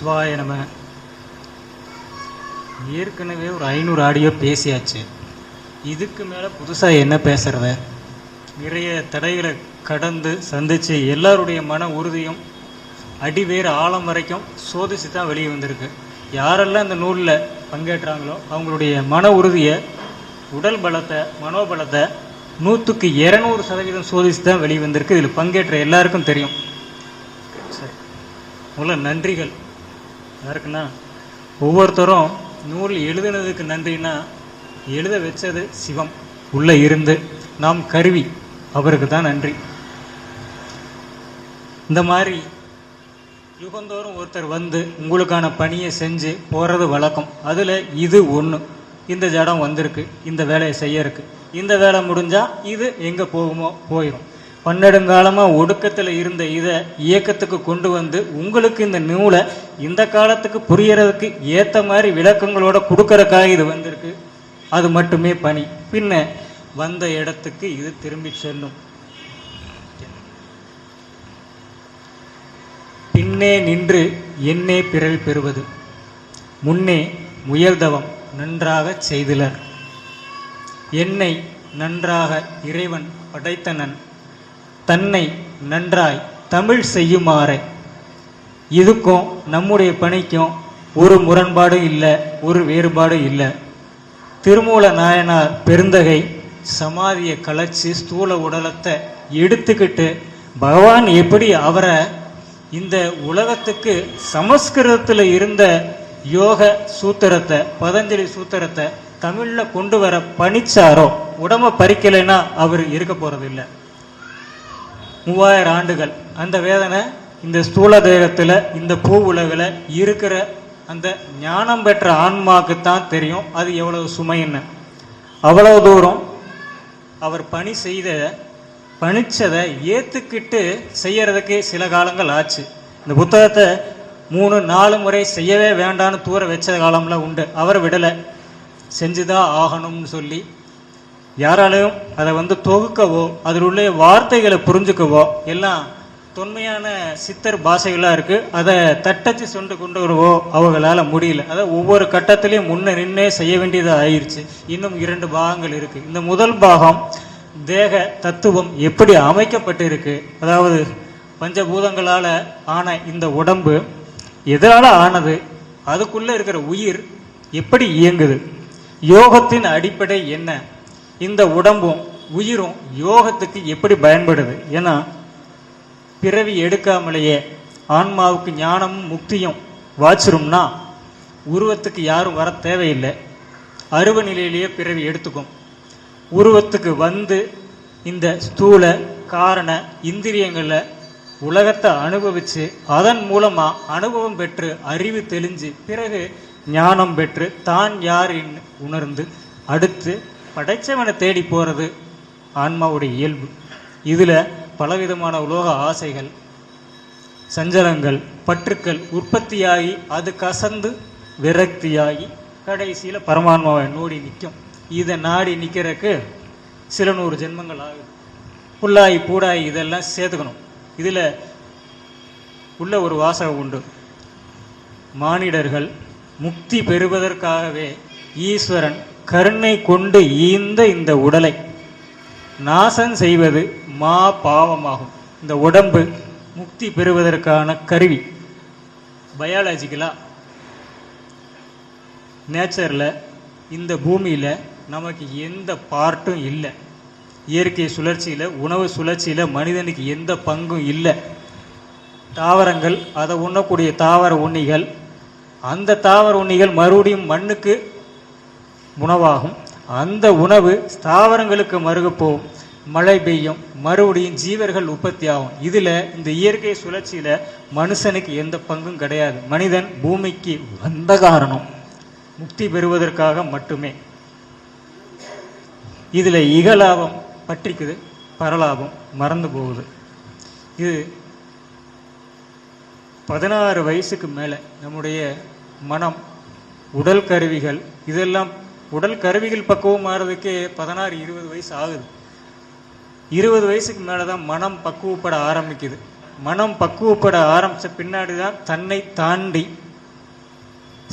சிவாய நம. ஏற்கனவே ஒரு ஐநூறு ஆடியோ பேசியாச்சு. இதுக்கு மேலே புதுசாக என்ன பேசுகிறத நிறைய தடைகளை கடந்து சந்தித்து எல்லாருடைய மன உறுதியும் அடிவேறு ஆழம் வரைக்கும் சோதிச்சு தான் வெளியே வந்திருக்கு. யாரெல்லாம் இந்த நூலில் பங்கேற்றாங்களோ அவங்களுடைய மன உறுதியை உடல் பலத்தை மனோபலத்தை நூற்றுக்கு இரநூறு சதவீதம் சோதிச்சு தான் வெளியே வந்திருக்கு. இதில் பங்கேற்ற எல்லாருக்கும் தெரியும். சரி. முதல்ல நன்றிகள். யாருக்குன்னா ஒவ்வொருத்தரும் நூல் எழுதுனதுக்கு நன்றின்னா எழுத வச்சது சிவம். உள்ளே இருந்து நாம் கருவி. அவருக்கு தான் நன்றி. இந்த மாதிரி யுகந்தோறும் ஒருத்தர் வந்து உங்களுக்கான பணியை செஞ்சு போகிறது வழக்கம். அதில் இது ஒன்று இந்த ஜடம் வந்திருக்கு. இந்த வேலையை செய்யறதுக்கு. இந்த வேலை முடிஞ்சால் இது எங்கே போகுமோ? போயிடும் பன்னெடுங்காலமாக ஒடுக்கத்தில் இருந்த இதை இயக்கத்துக்கு கொண்டு வந்து உங்களுக்கு இந்த நூலை இந்த காலத்துக்கு புரியறதுக்கு ஏற்ற மாதிரி விளக்கங்களோட கொடுக்கறக்காக இது வந்திருக்கு. அது மட்டுமே பணி. பின்ன வந்த இடத்துக்கு இது திரும்பி செல்லும். பின்னே நின்று என்னே பிறவி பெறுவது. முன்னே முயல்தவம் நன்றாகச் செய்திலர் என்னை நன்றாக இறைவன் படைத்தனன். தன்னை நன்றாய் தமிழ் செய்யுமாறு. இதுக்கும் நம்முடைய பணிக்கும் ஒரு முரண்பாடு இல்லை ஒரு வேறுபாடு இல்லை. திருமூல நாயனார் பெருந்தகை சமாதியை கலைச்சி ஸ்தூல உடலத்தை எடுத்துக்கிட்டு பகவான் எப்படி அவரை இந்த உலகத்துக்கு சமஸ்கிருதத்தில் இருந்த யோக சூத்திரத்தை பதஞ்சலி சூத்திரத்தை தமிழில் கொண்டு வர பணிச்சாரோ உடம்ப பறிக்கலைன்னா அவர் இருக்க போகிறதில்லை மூவாயிரம் ஆண்டுகள். அந்த வேதனை இந்த ஸ்தூல தேகத்தில் இந்த பூ உலகில் இருக்கிற அந்த ஞானம் பெற்ற ஆன்மாவுக்கு தான் தெரியும். அது எவ்வளவு சுமைன்னு. அவ்வளவு தூரம் அவர் பணி செய்த பணிச்சதை ஏற்றுக்கிட்டு செய்யறதுக்கு சில காலங்கள் ஆச்சு. இந்த புத்தகத்தை மூணு நாலு முறை செய்யவே வேண்டான்னு தூர வச்ச காலம்லாம் உண்டு. அவர் விடலை. செஞ்சுதான் ஆகணும்னு சொல்லி யாராலையும் அதை வந்து தொகுக்கவோ அதில் உள்ள வார்த்தைகளை புரிஞ்சுக்கவோ எல்லாம் தொன்மையான சித்தர் பாஷைகளாக இருக்குது அதை தட்டச்சு சொண்டு கொண்டு வருவோ அவங்களால் முடியல. அதை ஒவ்வொரு கட்டத்திலையும் முன்ன நின்று செய்ய வேண்டியதாக ஆயிடுச்சு இன்னும் இரண்டு பாகங்கள் இருக்குது இந்த முதல் பாகம் தேக தத்துவம் எப்படி அமைக்கப்பட்டிருக்கு? அதாவது பஞ்சபூதங்களால் ஆன இந்த உடம்பு எதனால் ஆனது அதுக்குள்ளே இருக்கிற உயிர் எப்படி இயங்குது? யோகத்தின் அடிப்படை என்ன? இந்த உடம்பும் உயிரும் யோகத்துக்கு எப்படி பயன்படுது? ஏன்னா பிறவி எடுக்காமலேயே ஆன்மாவுக்கு ஞானமும் முக்தியும் வாச்சிரும்னா உருவத்துக்கு யாரும் வர தேவையில்லை. அருவ நிலையிலேயே பிறவி எடுத்துக்கும். உருவத்துக்கு வந்து இந்த ஸ்தூல காரண இந்திரியங்களை உலகத்தை அனுபவித்து அதன் மூலமாக அனுபவம் பெற்று அறிவு தெளிஞ்சு பிறகு ஞானம் பெற்று தான் யார் என்று உணர்ந்து அடுத்து படைச்சவனை தேடி போகிறது ஆன்மாவுடைய இயல்பு. இதில் பலவிதமான உலோக ஆசைகள் சஞ்சலங்கள் பற்றுக்கள் உற்பத்தியாகி அது கசந்து விரக்தியாகி கடைசியில் பரமாத்மாவை நோடி நிற்கும் இதை நாடி நிற்கிறதுக்கு சில நூறு ஜென்மங்கள் ஆகுது. புல்லாய் பூடாய் இதெல்லாம் சேர்த்துக்கணும். இதில் உள்ள ஒரு வாசகம் உண்டு. மானிடர்கள் முக்தி பெறுவதற்காகவே ஈஸ்வரன் கருணை கொண்டு ஈந்த இந்த உடலை நாசம் செய்வது மா பாவமாகும். இந்த உடம்பு முக்தி பெறுவதற்கான கருவி. பயாலஜிக்கலாக நேச்சரில் இந்த பூமியில் நமக்கு எந்த பார்ட்டும் இல்லை. இயற்கை சுழற்சியில் உணவு சுழற்சியில் மனிதனுக்கு எந்த பங்கும் இல்லை. தாவரங்கள் அதை உண்ணக்கூடிய தாவர உண்ணிகள் அந்த தாவர உண்ணிகள் மறுபடியும் மண்ணுக்கு உணவாகும். அந்த உணவு தாவரங்களுக்கு மருகப்போகும் மழை பெய்யும். மறுபடியும் ஜீவர்கள் உற்பத்தி ஆகும். இதில் இந்த இயற்கை சுழற்சியில் மனுஷனுக்கு எந்த பங்கும் கிடையாது. மனிதன் பூமிக்கு வந்த காரணம். முக்தி பெறுவதற்காக மட்டுமே. இதில் இகலாபம் பற்றிக்குது. பரலாபம் மறந்து போகுது. இது பதினாறு வயசுக்கு மேலே நம்முடைய மனம் உடல் கருவிகள் இதெல்லாம் உடல் கருவிகள் பக்குவம் மாறதுக்கே பதினாறு இருபது வயசு ஆகுது. இருபது வயசுக்கு மேலே தான் மனம் பக்குவப்பட ஆரம்பிக்குது. மனம் பக்குவப்பட ஆரம்பித்த பின்னாடி தான் தன்னை தாண்டி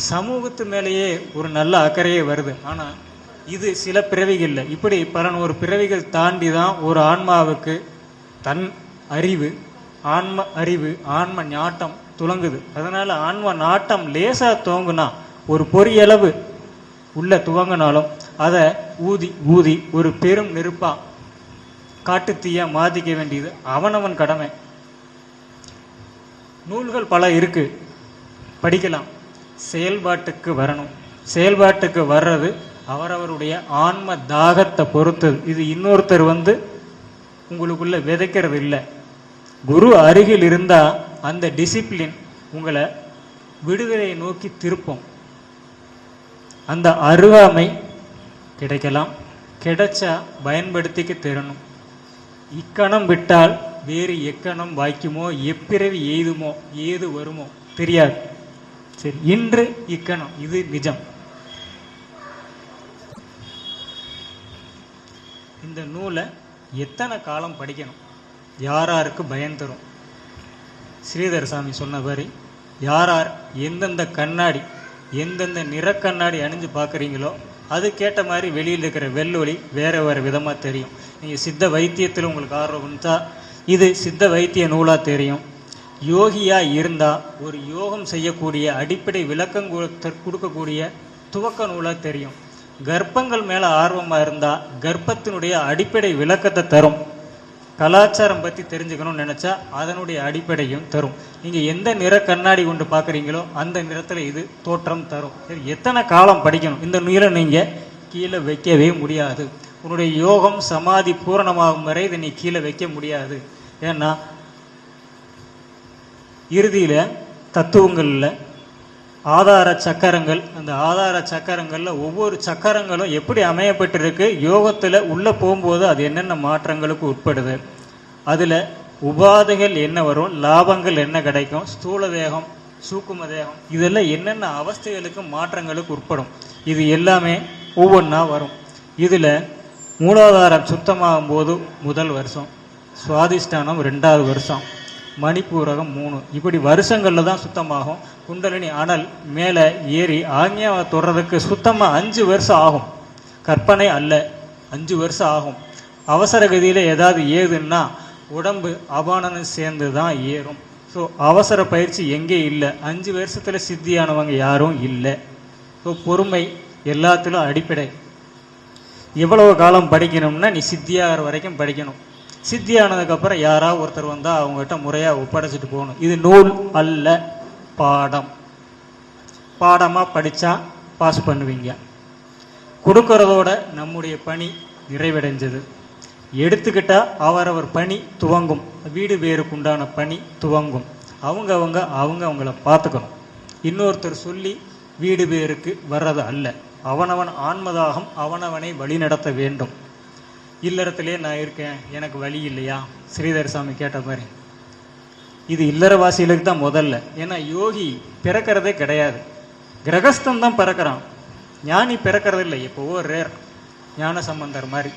சமூகத்து மேலேயே ஒரு நல்ல அக்கறையே வருது. ஆனால் இது சில பிறவிகளில். இப்படி பல ஒரு பிறவிகள் தாண்டி தான் ஒரு ஆன்மாவுக்கு தன் அறிவு ஆன்ம அறிவு ஆன்ம நாட்டம் துலங்குது அதனால் ஆன்ம நாட்டம் லேசாக துவங்குனா ஒரு பொறியளவு உள்ள துவங்கினாலும் அதை ஊதி ஊதி ஒரு பெரும் நெருப்பா காட்டுத்தீயாக மாதிக்க வேண்டியது அவனவன் கடமை. நூல்கள் பல இருக்கு. படிக்கலாம். செயல்பாட்டுக்கு வரணும். செயல்பாட்டுக்கு வர்றது அவரவருடைய ஆன்ம தாகத்தை பொறுத்தது. இது இன்னொருத்தர் வந்து உங்களுக்குள்ள விதைக்கிறது இல்லை. குரு அருகில் இருந்தால் அந்த டிசிப்ளின் உங்களை விடுதலையை நோக்கி திருப்போம். அந்த அருகாமை கிடைக்கலாம். கிடைச்சா பயன்படுத்திக்க தரணும். இக்கணம் விட்டால் வேறு எக்கணம் வாய்க்குமோ எப்பிறவி எய்துமோ ஏது வருமோ தெரியாது. சரி இன்று இக்கணம் இது நிஜம். இந்த நூலை எத்தனை காலம் படிக்கணும்? யாராருக்கு பயன் தரும்? ஸ்ரீதர் சாமி சொன்ன மாதிரி யாரார் எந்தெந்த கண்ணாடி எந்தெந்த நிறக்கண்ணாடி அணிஞ்சு பார்க்குறீங்களோ அதுக்கேற்ற மாதிரி வெளியில் இருக்கிற வெள்ளொளி வேறு வேறு விதமாக தெரியும். நீங்கள் சித்த வைத்தியத்தில் உங்களுக்கு ஆர்வம் இருந்தால் இது சித்த வைத்திய நூலாக தெரியும். யோகியாக இருந்தால் ஒரு யோகம் செய்யக்கூடிய அடிப்படை விளக்கம் கொடுக்கக்கூடிய துவக்க நூலாக தெரியும். கர்ப்பங்கள் மேலே ஆர்வமாக இருந்தால் கர்ப்பத்தினுடைய அடிப்படை விளக்கத்தை தரும். கலாச்சாரம் பற்றி தெரிஞ்சுக்கணும்னு நினச்சா அதனுடைய அடிப்படையும் தரும். நீங்கள் எந்த நிற கண்ணாடி கொண்டு பார்க்குறீங்களோ அந்த நிறத்தில் இது தோற்றம் தரும். சரி எத்தனை காலம் படிக்கணும்? இந்த நூலை நீங்கள் கீழே வைக்கவே முடியாது. உன்னுடைய யோகம் சமாதி பூரணமாகும் வரை இதை நீ கீழே வைக்க முடியாது. ஏன்னா இறுதியில் தத்துவங்களில் ஆதார சக்கரங்கள் அந்த ஆதார சக்கரங்களில் ஒவ்வொரு சக்கரங்களும் எப்படி அமையப்பட்டிருக்கு யோகத்தில் உள்ளே போகும்போது அது என்னென்ன மாற்றங்களுக்கு உட்படுது அதில் உபாதைகள் என்ன வரும் லாபங்கள் என்ன கிடைக்கும் ஸ்தூல தேகம் சூக்கும தேகம் இதெல்லாம் என்னென்ன அவஸ்தைகளுக்கு மாற்றங்களுக்கு உட்படும் இது எல்லாமே ஒவ்வொன்றா வரும். இதில் மூலாதாரம் சுத்தமாகும் போது முதல் வருஷம் சுவாதிஷ்டானம் ரெண்டாவது வருஷம் மணிப்பூரகம் மூணு. இப்படி வருஷங்களில் தான் சுத்தமாகும். குண்டலினி அனல் மேலே ஏறி ஆக்ஞாவை தொடுறதுக்கு சுத்தமாக அஞ்சு வருஷம் ஆகும். கற்பனை அல்ல. அஞ்சு வருஷம் ஆகும். அவசர கதியில் ஏதாவது ஏதுன்னா உடம்பு அபானனம் சேர்ந்து தான் ஏறும். ஸோ அவசர பயிற்சி எங்கே இல்லை. அஞ்சு வருஷத்தில் சித்தியானவங்க யாரும் இல்லை. ஸோ பொறுமை எல்லாத்திலும் அடிப்படை. எவ்வளவு காலம் படிக்கணும்னா நீ சித்தியாகிற வரைக்கும் படிக்கணும். சித்தி ஆனதுக்கப்புறம் யாராவது ஒருத்தர் வந்தால் அவங்ககிட்ட முறையாக ஒப்படைச்சிட்டு போகணும். இது நூல் அல்ல பாடம். பாடமாக படித்தா பாஸ் பண்ணுவீங்க. கொடுக்கறதோட நம்முடைய பணி நிறைவடைஞ்சது. எடுத்துக்கிட்டால் அவரவர் பணி துவங்கும். வீடு வேறுக்குண்டான பணி துவங்கும். அவங்க அவங்க அவங்க அவங்கள பார்த்துக்கணும். இன்னொருத்தர் சொல்லி வீடு பேருக்கு வர்றது அல்ல. அவனவன் ஆன்மதாகம் அவனவனை வழிநடத்த வேண்டும். இல்லறத்திலே நான் இருக்கேன். எனக்கு வழி இல்லையா? ஸ்ரீதர் சாமி கேட்ட மாதிரி. இது இல்லறவாசிகளுக்கு தான் முதல்ல. ஏன்னா யோகி பிறக்கிறதே கிடையாது. கிரகஸ்தன் தான் பிறக்கிறான். ஞானி பிறக்கிறது இல்லை எப்போவோ ரேர் ஞான சம்பந்தர் மாதிரி.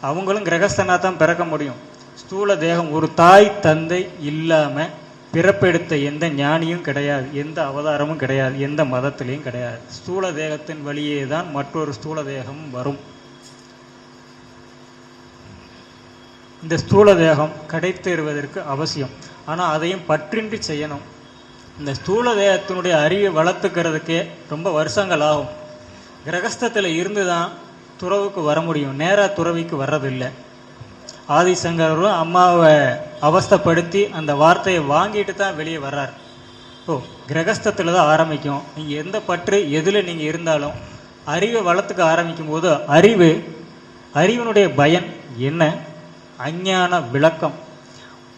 அவங்களும் கிரகஸ்தனாக தான் பிறக்க முடியும். ஸ்தூல தேகம் ஒரு தாய் தந்தை இல்லாமல் பிறப்பெடுத்த எந்த ஞானியும் கிடையாது. எந்த அவதாரமும் கிடையாது. எந்த மதத்திலையும் கிடையாது. ஸ்தூல தேகத்தின் வழியே தான் மற்றொரு ஸ்தூல தேகம் வரும். இந்த ஸ்தூல தேகம் கிடைத்தேறுவதற்கு அவசியம். ஆனால் அதையும் பற்றின்றி செய்யணும். இந்த ஸ்தூல தேகத்தினுடைய அறிவை வளர்த்துக்கிறதுக்கே ரொம்ப வருஷங்கள் ஆகும் கிரகஸ்தத்தில் இருந்து தான் துறவுக்கு வர முடியும். நேராக துறவிக்கு வர்றதில்லை. ஆதிசங்கரும் அம்மாவை அவஸ்தைப்படுத்தி அந்த வார்த்தையை வாங்கிட்டு தான் வெளியே வர்றார். ஓ கிரகஸ்தத்தில் தான் ஆரம்பிக்கும். நீங்கள் எந்த பற்று எதில் நீங்கள் இருந்தாலும் அறிவை வளர்த்துக்க ஆரம்பிக்கும் போது அறிவு அறிவினுடைய பயன் என்ன? அஞ்ஞான விளக்கம்.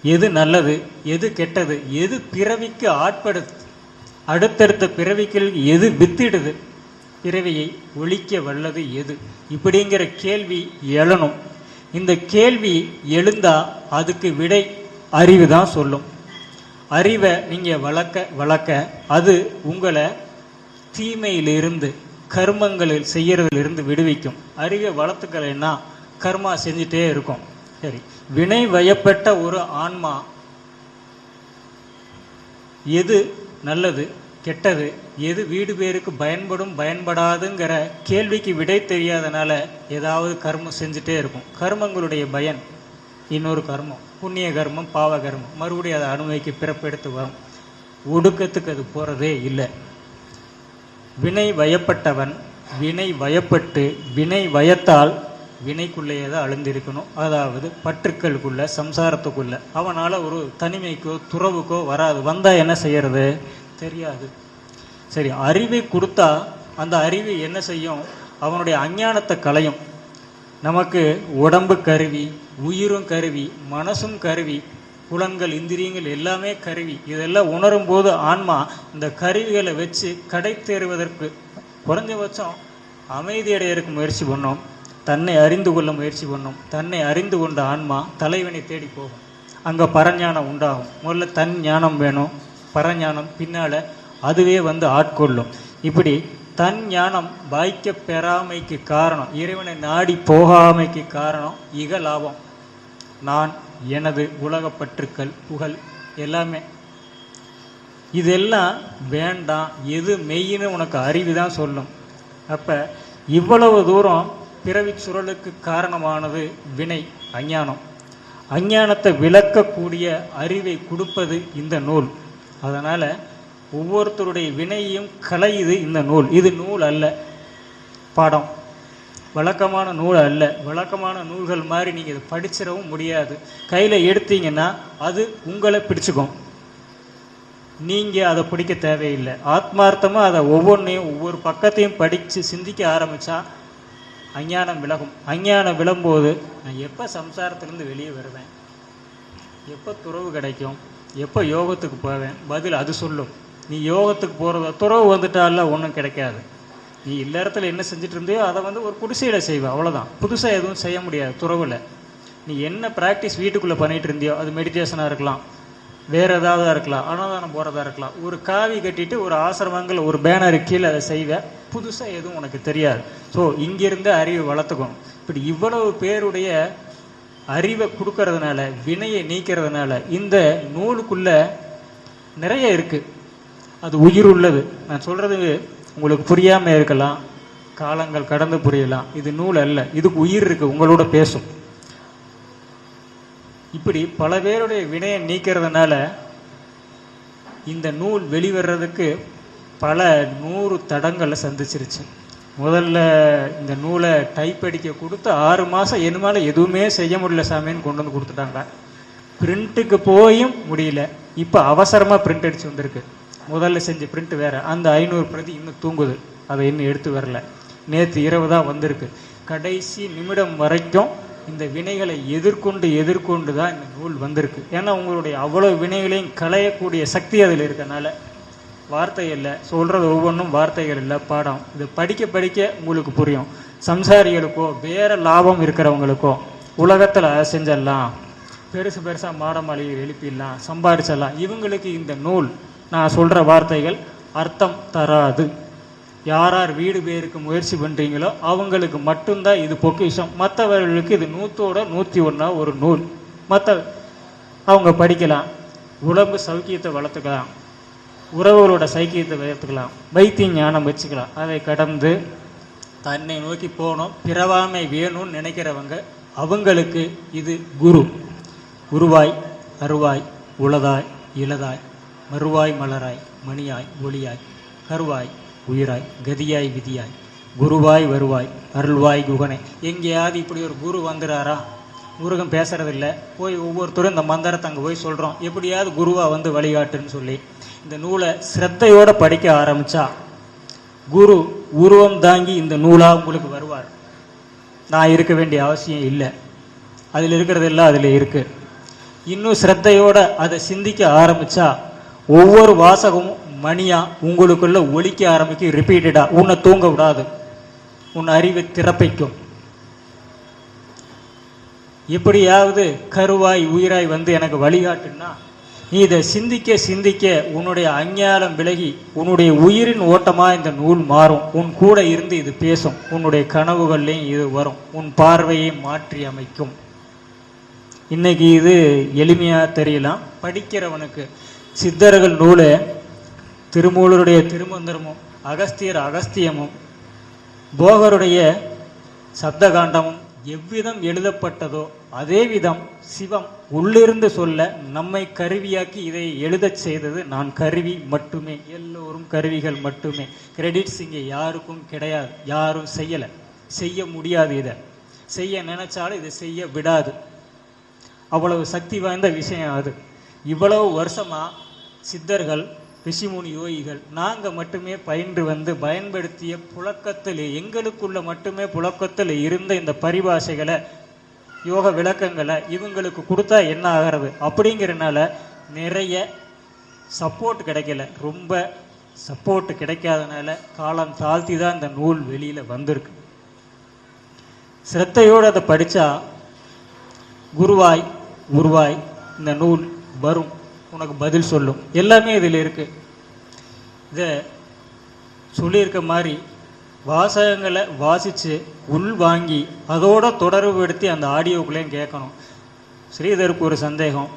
எது நல்லது எது கெட்டது எது பிறவிக்கு ஆட்படுது அடுத்தடுத்த பிறவிகள் எது வித்திடுது? பிறவியை ஒழிக்க வல்லது எது? இப்படிங்கிற கேள்வி எழணும். இந்த கேள்வி எழுந்தா அதுக்கு விடை அறிவு தான் சொல்லும். அறிவை நீங்கள் வளர்க்க வளர்க்க அது உங்களை தீமையிலிருந்து கர்மங்களில் செய்கிறதிலிருந்து விடுவிக்கும். அறிவை வளர்த்துக்கலைன்னா கர்மா செஞ்சுட்டே இருக்கும். சரி. வினை வயப்பட்ட ஒரு ஆன்மா எது நல்லது கெட்டது? எது வீடு பேருக்கு பயன்படும் பயன்படாதுங்கிற கேள்விக்கு விடை தெரியாதனால ஏதாவது கர்மம் செஞ்சுட்டே இருக்கும். கர்மங்களுடைய பயன் இன்னொரு கர்மம் புண்ணிய கர்மம் பாவ கர்மம். மறுபடியும் அதை அனுபவிக்க பிறப்பெடுத்து வரும். ஒடுக்கத்துக்கு அது போகிறதே இல்லை. வினை வயப்பட்டவன் வினை வயப்பட்டு வினை வயத்தால் வினைக்குள்ளேயே தான் அழுந்திருக்கணும். அதாவது பற்றுக்களுக்குள்ள சம்சாரத்துக்குள்ள. அவனால் ஒரு தனிமைக்கோ துறவுக்கோ வராது. வந்தால் என்ன செய்யறது? தெரியாது. சரி அறிவை கொடுத்தா அந்த அறிவு என்ன செய்யும்? அவனுடைய அஞ்ஞானத்தை களையும். நமக்கு உடம்பு கருவி உயிரும் கருவி மனசும் கருவி புலன்கள் இந்திரியங்கள் எல்லாமே கருவி. இதெல்லாம் உணரும் போது ஆன்மா இந்த கருவிகளை வச்சு கடை தேறுவதற்கு குறைஞ்சபட்சம் அமைதியடையறதுக்கு முயற்சி பண்ணோம். தன்னை அறிந்து கொள்ள முயற்சி பண்ணும். தன்னை அறிந்து கொண்ட ஆன்மா தலைவனை தேடி போகும். அங்கே பரஞானம் உண்டாகும். முதல்ல தன் ஞானம் வேணும். பரஞானம் பின்னால் அதுவே வந்து ஆட்கொள்ளும். இப்படி தன் ஞானம் பாய்க்க பெறாமைக்கு காரணம் இறைவனை நாடி போகாமைக்கு காரணம் இக லாபம் நான் எனது உலகப்பற்றுக்கள் புகழ் எல்லாமே. இதெல்லாம் வேண்டாம். எது மெய்ன்னு உனக்கு அறிவு தான் சொல்லும். அப்போ இவ்வளவு தூரம் பிறவி சுழலுக்கு காரணமானது வினை அஞ்ஞானம். அஞ்ஞானத்தை விளக்கக்கூடிய அறிவை கொடுப்பது இந்த நூல். அதனால் ஒவ்வொருத்தருடைய வினையும் கலையுது இந்த நூல். இது நூல் அல்ல பாடம். வழக்கமான நூல் அல்ல. வழக்கமான நூல்கள் மாதிரி நீங்கள் இதை படிச்சிடவும் முடியாது. கையில் எடுத்தீங்கன்னா அது உங்களை பிடிச்சிக்கும். நீங்கள் அதை பிடிக்க தேவையில்லை. ஆத்மார்த்தமாக அதை ஒவ்வொன்றையும் ஒவ்வொரு பக்கத்தையும் படித்து சிந்திக்க ஆரம்பித்தா அஞ்ஞானம் விலகும். அஞ்ஞானம் விழும்போது நான் எப்போ சம்சாரத்துலேருந்து வெளியே வருவேன்? எப்போ துறவு கிடைக்கும்? எப்போ யோகத்துக்கு போவேன்? பதில் அது சொல்லும். நீ யோகத்துக்கு போகிறத துறவு வந்துட்டால ஒன்றும் கிடைக்காது. நீ இல்லறத்தில் என்ன செஞ்சுட்டு இருந்தியோ அதை வந்து ஒரு குடிசையில் செய்வ அவ்வளோதான் புதுசாக எதுவும் செய்ய முடியாது துறவில். நீ என்ன ப்ராக்டிஸ் வீட்டுக்குள்ளே பண்ணிகிட்டு இருந்தியோ அது மெடிடேஷனாக இருக்கலாம். வேறு ஏதாவது இருக்கலாம். அன்னதானம் போகிறதா இருக்கலாம். ஒரு காவி கட்டிட்டு ஒரு ஆசிரமங்கள் ஒரு பேனருக்கு கீழே அதை செய்வ. புதுசாக எதுவும் உனக்கு தெரியாது. ஸோ இங்கிருந்து அறிவை வளர்த்துக்கணும். இப்படி இவ்வளவு பேருடைய அறிவை கொடுக்கறதுனால வினையை நீக்கிறதுனால இந்த நூலுக்குள்ள நிறைய இருக்கு. அது உயிர் உள்ளது நான் சொல்றது உங்களுக்கு புரியாமல் இருக்கலாம். காலங்கள் கடந்து புரியலாம். இது நூல் அல்ல. இதுக்கு உயிர் இருக்கு. உங்களோட பேசும். இப்படி பல பேருடைய வினையை நீக்கிறதுனால இந்த நூல் வெளிவர்றதுக்கு பல நூறு தடங்களை சந்திச்சிருச்சு. முதல்ல இந்த நூலை டைப் அடிக்க கொடுத்து ஆறு மாதம் என்னால எதுவுமே செய்ய முடியல சாமின்னு கொண்டு வந்து கொடுத்துட்டாங்க. பிரிண்ட்டுக்கு போயும் முடியல. இப்போ அவசரமாக பிரிண்ட் அடித்து வந்திருக்கு. முதல்ல செஞ்ச பிரிண்ட் வேற. அந்த ஐநூறு பிரதி இன்னும் தூங்குது. அதை இன்னும் எடுத்து வரல. நேற்று இரவு தான் வந்திருக்கு. கடைசி நிமிடம் வரைக்கும் இந்த வினைகளை எதிர்கொண்டு எதிர்கொண்டு தான் இந்த நூல் வந்திருக்கு. ஏன்னா உங்களுடைய அவ்வளோ வினைகளையும் களையக்கூடிய சக்தி அதில் இருக்கனால. வார்த்தை இல்லை சொல்கிறது ஒவ்வொன்றும் வார்த்தைகள் இல்லை பாடம். இது படிக்க படிக்க உங்களுக்கு புரியும். சம்சாரிகளுக்கோ வேற லாபம் இருக்கிறவங்களுக்கோ உலகத்தில் செஞ்சிடலாம் பெருசு பெருசாக மாட மாளிகை எழுப்பிடலாம் சம்பாரிச்சிடலாம். இவங்களுக்கு இந்த நூல் நான் சொல்கிற வார்த்தைகள் அர்த்தம் தராது. யார் யார் வீடு பேருக்கு முயற்சி பண்ணுறீங்களோ அவங்களுக்கு மட்டும்தான் இது பொக்கிஷம். மற்றவர்களுக்கு இது நூற்றோட நூற்றி ஒன்றா ஒரு நூல். மற்ற அவங்க படிக்கலாம். உடம்பு சௌக்கியத்தை வளர்த்துக்கலாம். உறவுகளோட சைக்கியத்தை வளர்த்துக்கலாம் வைத்திய ஞானம் வச்சுக்கலாம். அதை கடந்து தன்னை நோக்கி போகணும். பிறவாமை வேணும்னு நினைக்கிறவங்க அவங்களுக்கு இது குரு. உருவாய் அருவாய் உளதாய் இளதாய் மறுவாய் மலராய் மணியாய் ஒளியாய் கருவாய் உயிராய் கதியாய் விதியாய் குருவாய் வருவாய் அருள்வாய் குகனை. எங்கேயாவது இப்படி ஒரு குரு வந்துறாரா? முருகன் பேசுறதில்ல. போய் ஒவ்வொருத்தரும் இந்த மந்திரத்தை அங்கே போய் சொல்கிறோம் எப்படியாவது குருவாக வந்து வழிகாட்டுன்னு சொல்லி இந்த நூலை சிரத்தையோட படிக்க ஆரம்பிச்சா குரு உருவம் தாங்கி இந்த நூலா உங்களுக்கு வருவார். நான் இருக்க வேண்டிய அவசியம் இல்லை. அதில் இருக்கிறதெல்லாம் அதில் இருக்கு. இன்னும் சிரத்தையோட அதை சிந்திக்க ஆரம்பிச்சா ஒவ்வொரு வாசகமும் மணியா உங்களுக்குள்ள ஒழிக்க ஆரம்பிக்கும் ரிப்பீட்டடா உன்னை தூங்க விடாது. உன் அறிவை திறப்பிக்கும். எப்படியாவது கருவாய் உயிராய் வந்து எனக்கு வழிகாட்டுன்னா நீ இதை சிந்திக்க சிந்திக்க உன்னுடைய அஞ்ஞானம் விலகி உன்னுடைய உயிரின் ஓட்டமாக இந்த நூல் மாறும். உன் கூட இருந்து இது பேசும். உன்னுடைய கனவுகள்லையும் இது வரும். உன் பார்வையை மாற்றி அமைக்கும். இன்னைக்கு இது எளிமையாக தெரியலாம். படிக்கிறவனுக்கு சித்தர்கள் நூலை திருமூலருடைய திருமந்திரமும் அகஸ்தியர் அகஸ்தியமும் போகருடைய சப்தகாண்டமும் எவ்விதம் எழுதப்பட்டதோ அதே விதம் சிவம் உள்ளிருந்து சொல்ல நம்மை கருவியாக்கி இதை எழுதச் செய்தது நான் கருவி மட்டுமே. எல்லோரும் கருவிகள் மட்டுமே. கிரெடிட்ஸ் இங்கே யாருக்கும் கிடையாது. யாரும் செய்யலை. செய்ய முடியாது இதை. செய்ய நினைச்சாலும் இதை செய்ய விடாது. அவ்வளவு சக்தி வாய்ந்த விஷயம் அது. இவ்வளவு வருஷமா சித்தர்கள் ரிஷிமுனி யோகிகள் நாங்கள் மட்டுமே பயின்று வந்து பயன்படுத்திய புழக்கத்தில் எங்களுக்குள்ள மட்டுமே புழக்கத்தில் இருந்த இந்த பரிபாஷைகளை யோக விளக்கங்களை இவங்களுக்கு கொடுத்தா என்ன ஆகிறது? அப்படிங்கிறனால நிறைய சப்போர்ட் கிடைக்கல. ரொம்ப சப்போர்ட் கிடைக்காதனால காலம் தாழ்த்தி தான் இந்த நூல் வெளியில் வந்திருக்கு. சிரத்தையோடு அதை படித்தா குருவாய் உருவாய் இந்த நூல் வரும். உனக்கு பதில் சொல்லும். எல்லாமே இதில் இருக்குது இதை சொல்லியிருக்க மாதிரி வாசகங்களை வாசித்து உள் வாங்கி அதோட தொடர்புபடுத்தி அந்த ஆடியோக்குள்ளேயும் கேட்கணும். ஸ்ரீதருக்கு ஒரு சந்தேகம்.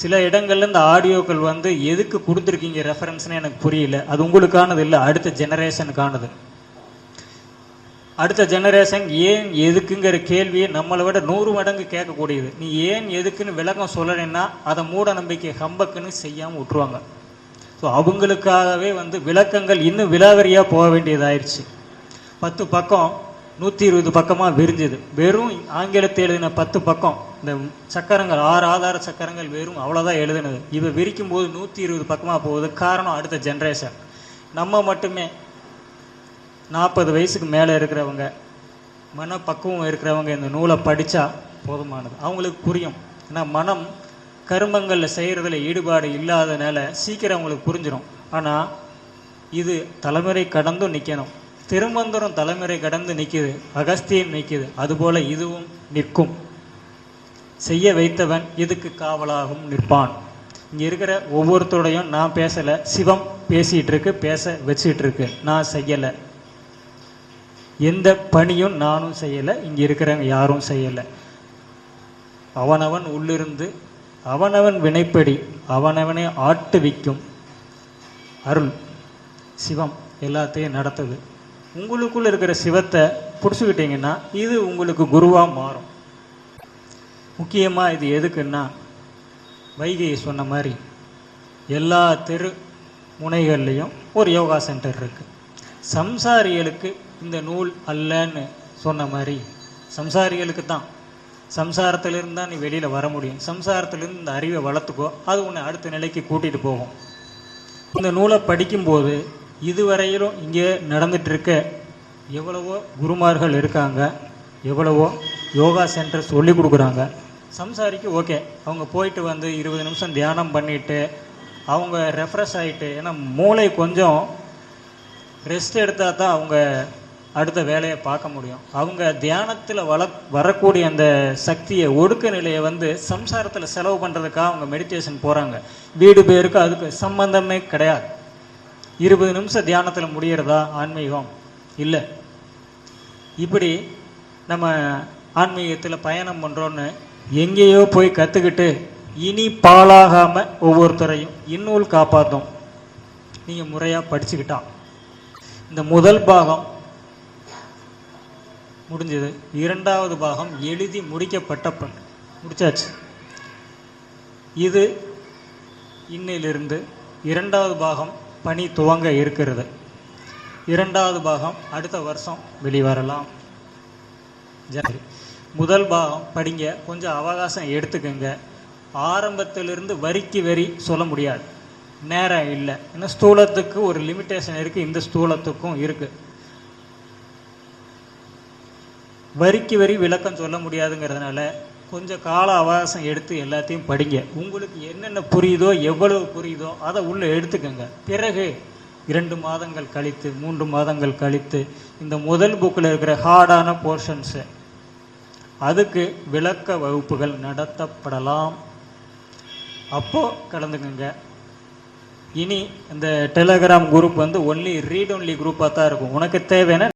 சில இடங்கள்ல இந்த ஆடியோக்கள் வந்து எதுக்கு கொடுத்துருக்கீங்க ரெஃபரன்ஸ்னு எனக்கு புரியல. அது உங்களுக்கானது இல்லை அடுத்த ஜெனரேஷனுக்கானது அடுத்த ஜெனரேஷன் ஏன் எதுக்குங்கிற கேள்வியை நம்மளை விட நூறு மடங்கு கேட்கக்கூடியது. நீ ஏன் எதுக்குன்னு விளக்கம் சொல்லலைன்னா அதை மூட நம்பிக்கை ஹம்பக்குன்னு செய்யாமல் விட்டுருவாங்க. ஸோ அவங்களுக்காகவே வந்து விளக்கங்கள் இன்னும் விலாவரியாக போக வேண்டியதாயிருச்சு. பத்து பக்கம் நூற்றி இருபது பக்கமாக விரிஞ்சுது. வெறும் ஆங்கிலத்தில் எழுதின பத்து பக்கம் இந்த சக்கரங்கள் ஆறு ஆதார சக்கரங்கள் வெறும் அவ்வளோதான் எழுதினது. இவை விரிக்கும் போது நூற்றி இருபது பக்கமாக போகுது. காரணம் அடுத்த ஜென்ரேஷன் நம்ம மட்டுமே நாற்பது வயசுக்கு மேலே இருக்கிறவங்க மனப்பக்குவம் இருக்கிறவங்க இந்த நூலை படித்தா போதுமானது. அவங்களுக்கு புரியும். ஏன்னா மனம் கருமங்களில் செய்கிறதுல ஈடுபாடு இல்லாதனால சீக்கிரம் அவங்களுக்கு புரிஞ்சிடும் ஆனால் இது தலைமுறை கடந்தும் நிற்கணும் திருமந்திரம் தலைமுறை கடந்து நிற்கிது அகஸ்தியம் நிற்கிது அதுபோல இதுவும் நிற்கும். செய்ய வைத்தவன் இதுக்கு காவலாகவும் நிற்பான்? இங்கே இருக்கிற ஒவ்வொருத்தரோடையும் நான் பேசலை சிவம் பேசிகிட்டு இருக்கு பேச வச்சிட்ருக்கு நான் செய்யலை. எந்த பணியும் நானும் செய்யலை இங்கே இருக்கிறவங்க யாரும் செய்யலை. அவனவன் உள்ளிருந்து அவனவன் வினைப்படி அவனவனை ஆட்டுவிக்கும் அருள் சிவம் எல்லாத்தையும் நடத்துது. உங்களுக்குள்ள இருக்கிற சிவத்தை பிடிச்சிக்கிட்டீங்கன்னா இது உங்களுக்கு குருவாக மாறும். முக்கியமாக இது எதுக்குன்னா வைகையை சொன்ன மாதிரி எல்லா தெரு முனைகள்லேயும் ஒரு யோகா சென்டர் இருக்குது சம்சாரிகளுக்கு இந்த நூல் அல்லன்னு சொன்ன மாதிரி சம்சாரிகளுக்கு தான். சம்சாரத்திலிருந்து தான் நீ வெளியில் வர முடியும். சம்சாரத்திலிருந்து இந்த அறிவை வளர்த்துக்கோ. அது உன்னை அடுத்த நிலைக்கு கூட்டிகிட்டு போகும். இந்த நூலை படிக்கும்போது இதுவரையிலும் இங்கே நடந்துட்டு எவ்வளவோ குருமார்கள் இருக்காங்க. எவ்வளவோ யோகா சென்டர் சொல்லி கொடுக்குறாங்க. சம்சாரிக்கு ஓகே. அவங்க போயிட்டு வந்து இருபது நிமிஷம் தியானம் பண்ணிட்டு அவங்க ரெஃப்ரெஷ் ஆகிட்டு ஏன்னா மூளை கொஞ்சம் ரெஸ்ட் எடுத்தால் தான் அவங்க அடுத்த வேலையை பார்க்க முடியும். அவங்க தியானத்தில் வள வரக்கூடிய அந்த சக்தியை ஒடுக்க நிலையை வந்து சம்சாரத்தில் செலவு பண்ணுறதுக்காக அவங்க மெடிடேஷன் போகிறாங்க வீடு பேருக்கு அதுக்கு சம்பந்தமே கிடையாது. இருபது நிமிஷம் தியானத்தில் முடியறதா ஆன்மீகம்? இல்லை. இப்படி நம்ம ஆன்மீகத்தில் பயணம் பண்ணுறோன்னு எங்கேயோ போய் கற்றுக்கிட்டு இனி பாழாகாமல் ஒவ்வொருத்தரையும் இன்னூல் காப்பாற்றும் நீங்கள் முறையாக படிச்சுக்கிட்டான் இந்த முதல் பாகம் முடிஞ்சது. இரண்டாவது பாகம் எழுதி முடிக்கப்பட்ட பண். முடிச்சாச்சு. இது இன்னிலிருந்து இரண்டாவது பாகம் பணி துவங்க இருக்கிறது. இரண்டாவது பாகம் அடுத்த வருஷம் வெளிவரலாம். ஜனவரி முதல் பாகம் படிங்க. கொஞ்சம் அவகாசம் எடுத்துக்கங்க. ஆரம்பத்திலிருந்து வரிக்கு வரி சொல்ல முடியாது. நேரம் இல்லை. ஏன்னா ஸ்தூலத்துக்கு ஒரு லிமிட்டேஷன் இருக்குது இந்த ஸ்தூலத்துக்கும் இருக்குது வரிக்கு வரி விளக்கம் சொல்ல முடியாதுங்கிறதுனால கொஞ்சம் கால அவகாசம் எடுத்து எல்லாத்தையும் படிங்க. உங்களுக்கு என்னென்ன புரியுதோ எவ்வளவு புரியுதோ அதை உள்ளே எடுத்துக்கோங்க. பிறகு இரண்டு மாதங்கள் கழித்து மூன்று மாதங்கள் கழித்து இந்த முதல் புக்கில் இருக்கிற ஹார்டான போர்ஷன்ஸு அதுக்கு விளக்க வகுப்புகள் நடத்தப்படலாம். அப்போது கலந்துக்குங்க. இனி இந்த டெலகிராம் குரூப் வந்து ஒன்லி ரீட் ஒன்லி குரூப்பாக தான் இருக்கும். உனக்கு தேவைன்னா